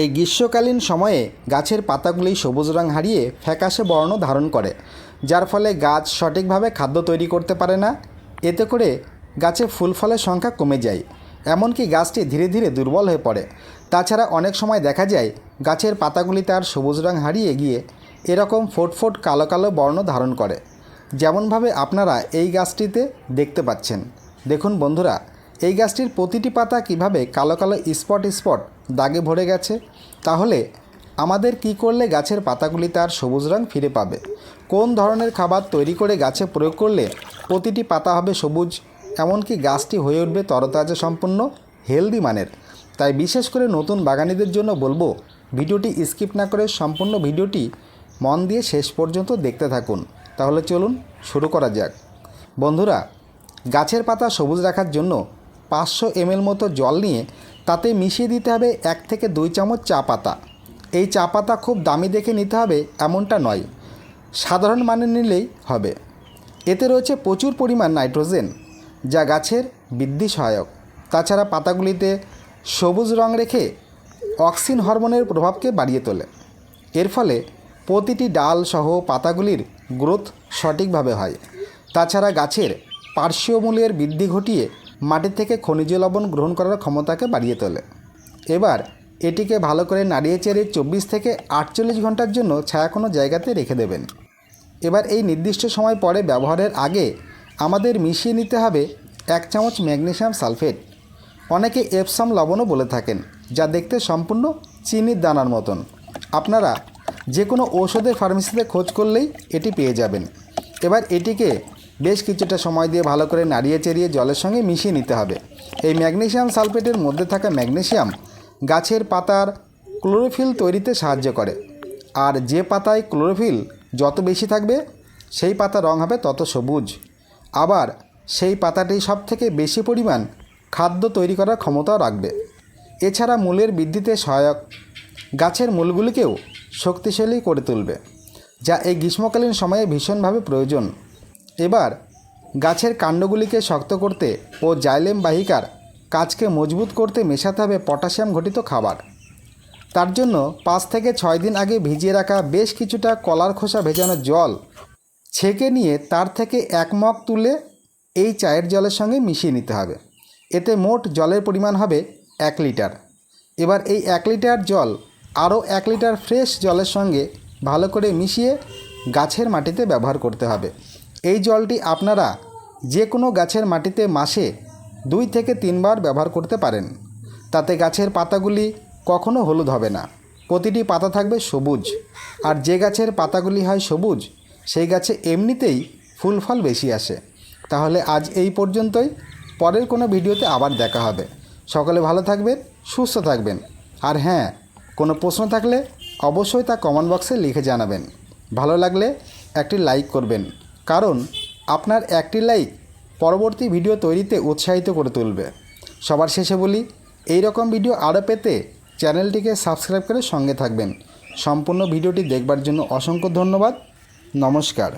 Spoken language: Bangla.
এই গ্রীষ্মকালীন সময়ে গাছের পাতাগুলি সবুজ রং হারিয়ে ফ্যাকাশে বর্ণ ধারণ করে, যার ফলে গাছ সঠিকভাবে খাদ্য তৈরি করতে পারে না। এতে করে গাছে ফুল ফলের সংখ্যা কমে যায়, এমনকি গাছটি ধীরে ধীরে দুর্বল হয়ে পড়ে। তাছাড়া অনেক সময় দেখা যায় গাছের পাতাগুলি তার সবুজ রং হারিয়ে গিয়ে এরকম ফোট ফোট কালো কালো বর্ণ ধারণ করে। যেমনভাবে আপনারা এই গাছটিতে দেখতে পাচ্ছেন। দেখুন বন্ধুরা এই গাছটির প্রতিটি পাতা কীভাবে কালো কালো স্পট স্পট দাগে ভরে গেছে? তাহলে আমাদের কি করলে গাছের পাতাগুলি তার সবুজ রং ফিরে পাবে? কোন ধরনের খাবার তৈরি করে গাছে প্রয়োগ করলে প্রতিটি পাতা হবে সবুজ? এমনকি গাছটি হয়ে উঠবে তরতাজা সম্পূর্ণ, হেলদি মানের। তাই বিশেষ করে নতুন বাগানীদের জন্য বলব, ভিডিওটি স্কিপ না করে সম্পূর্ণ ভিডিওটি মন দিয়ে শেষ পর্যন্ত দেখতে থাকুন। তাহলে চলুন শুরু করা যাক। বন্ধুরা, গাছের পাতা সবুজ রাখার জন্য পাঁচশো এমএল মতো জল নিয়ে তাতে মিশিয়ে দিতে হবে এক থেকে দুই চামচ চা পাতা। এই চা পাতা খুব দামি দেখে নিতে হবে এমনটা নয়। সাধারণ মানে নিলেই হবে। এতে রয়েছে প্রচুর পরিমাণ নাইট্রোজেন, যা গাছের বৃদ্ধি সহায়ক। তাছাড়া পাতাগুলিতে সবুজ রং রেখে অক্সিন হরমোনের প্রভাবকে বাড়িয়ে তোলে। এর ফলে প্রতিটি ডাল সহ পাতাগুলির গ্রোথ সঠিকভাবে হয়। তাছাড়া গাছের পার্শ্বীয় মূল্যের বৃদ্ধি ঘটিয়ে মাটি থেকে খনিজ লবণ গ্রহণ করার ক্ষমতাকে বাড়িয়ে তোলে। এবার এটিকে ভালো করে নাড়িয়ে চেড়ে চব্বিশ থেকে আটচল্লিশ ঘণ্টার জন্য ছায়া কোনো জায়গাতে রেখে দেবেন। এবার এই নির্দিষ্ট সময় পরে ব্যবহারের আগে আমাদের মিশিয়ে নিতে হবে এক চামচ ম্যাগনেসিয়াম সালফেট। অনেকে এপসাম লবণও বলে থাকেন, যা দেখতে সম্পূর্ণ চিনির দানার মতন। আপনারা যে কোনো ঔষধের ফার্মেসিতে খোঁজ করলেই এটি পেয়ে যাবেন। এবার এটিকে বেশ কিছুটা সময় দিয়ে ভালো করে নাড়িয়ে চেড়িয়ে জলের সঙ্গে মিশিয়ে নিতে হবে। এই ম্যাগনেশিয়াম সালফেটের মধ্যে থাকা ম্যাগনেসিয়াম গাছের পাতার ক্লোরোফিল তৈরিতে সাহায্য করে। আর যে পাতায় ক্লোরোফিল যত বেশি থাকবে, সেই পাতার রং হবে তত সবুজ। আবার সেই পাতাটি সব থেকে বেশি পরিমাণ খাদ্য তৈরি করার ক্ষমতাও রাখবে। এছাড়া মূলের বৃদ্ধিতে সহায়ক গাছের মূলগুলিকেও শক্তিশালী করে তুলবে, যা এই গ্রীষ্মকালীন সময়ে ভীষণভাবে প্রয়োজন। এবার গাছের কাণ্ডগুলিকে শক্ত করতে ও জাইলেম বাহিকার কাজকে মজবুত করতে মেশাতে হবে পটাশিয়াম ঘটিত খাবার। তার জন্য পাঁচ থেকে ছয় দিন আগে ভিজিয়ে রাখা বেশ কিছুটা কলার খোসা ভেজানো জল ছেঁকে নিয়ে তার থেকে এক মগ তুলে এই চায়ের জলের সঙ্গে মিশিয়ে নিতে হবে। এতে মোট জলের পরিমাণ হবে এক লিটার। এবার এই এক লিটার জল আরও এক লিটার ফ্রেশ জলের সঙ্গে ভালো করে মিশিয়ে গাছের মাটিতে ব্যবহার করতে হবে। এই জলটি আপনারা যে কোনো গাছের মাটিতে মাসে দুই থেকে তিনবার ব্যবহার করতে পারেন। তাতে গাছের পাতাগুলি কখনো হলুদ হবে না। প্রতিটি পাতা থাকবে সবুজ। আর যে গাছের পাতাগুলি হয় সবুজ, সেই গাছে এমনিতেই ফুল ফল বেশি আসে। তাহলে আজ এই পর্যন্তই। পরের কোনো ভিডিওতে আবার দেখা হবে। সকলে ভালো থাকবেন, সুস্থ থাকবেন। আর হ্যাঁ কোনো প্রশ্ন থাকলে অবশ্যই তা কমেন্ট বক্সে লিখে জানাবেন। ভালো লাগলে একটি লাইক করবেন। কারণ আপনার একটি লাইক পরবর্তী ভিডিও তৈরিতে উৎসাহিত করে তুলবে। সবার শেষে বলি, এই রকম ভিডিও আরও পেতে চ্যানেলটিকে সাবস্ক্রাইব করে সঙ্গে থাকবেন। সম্পূর্ণ ভিডিওটি দেখবার জন্য অসংখ্য ধন্যবাদ। নমস্কার।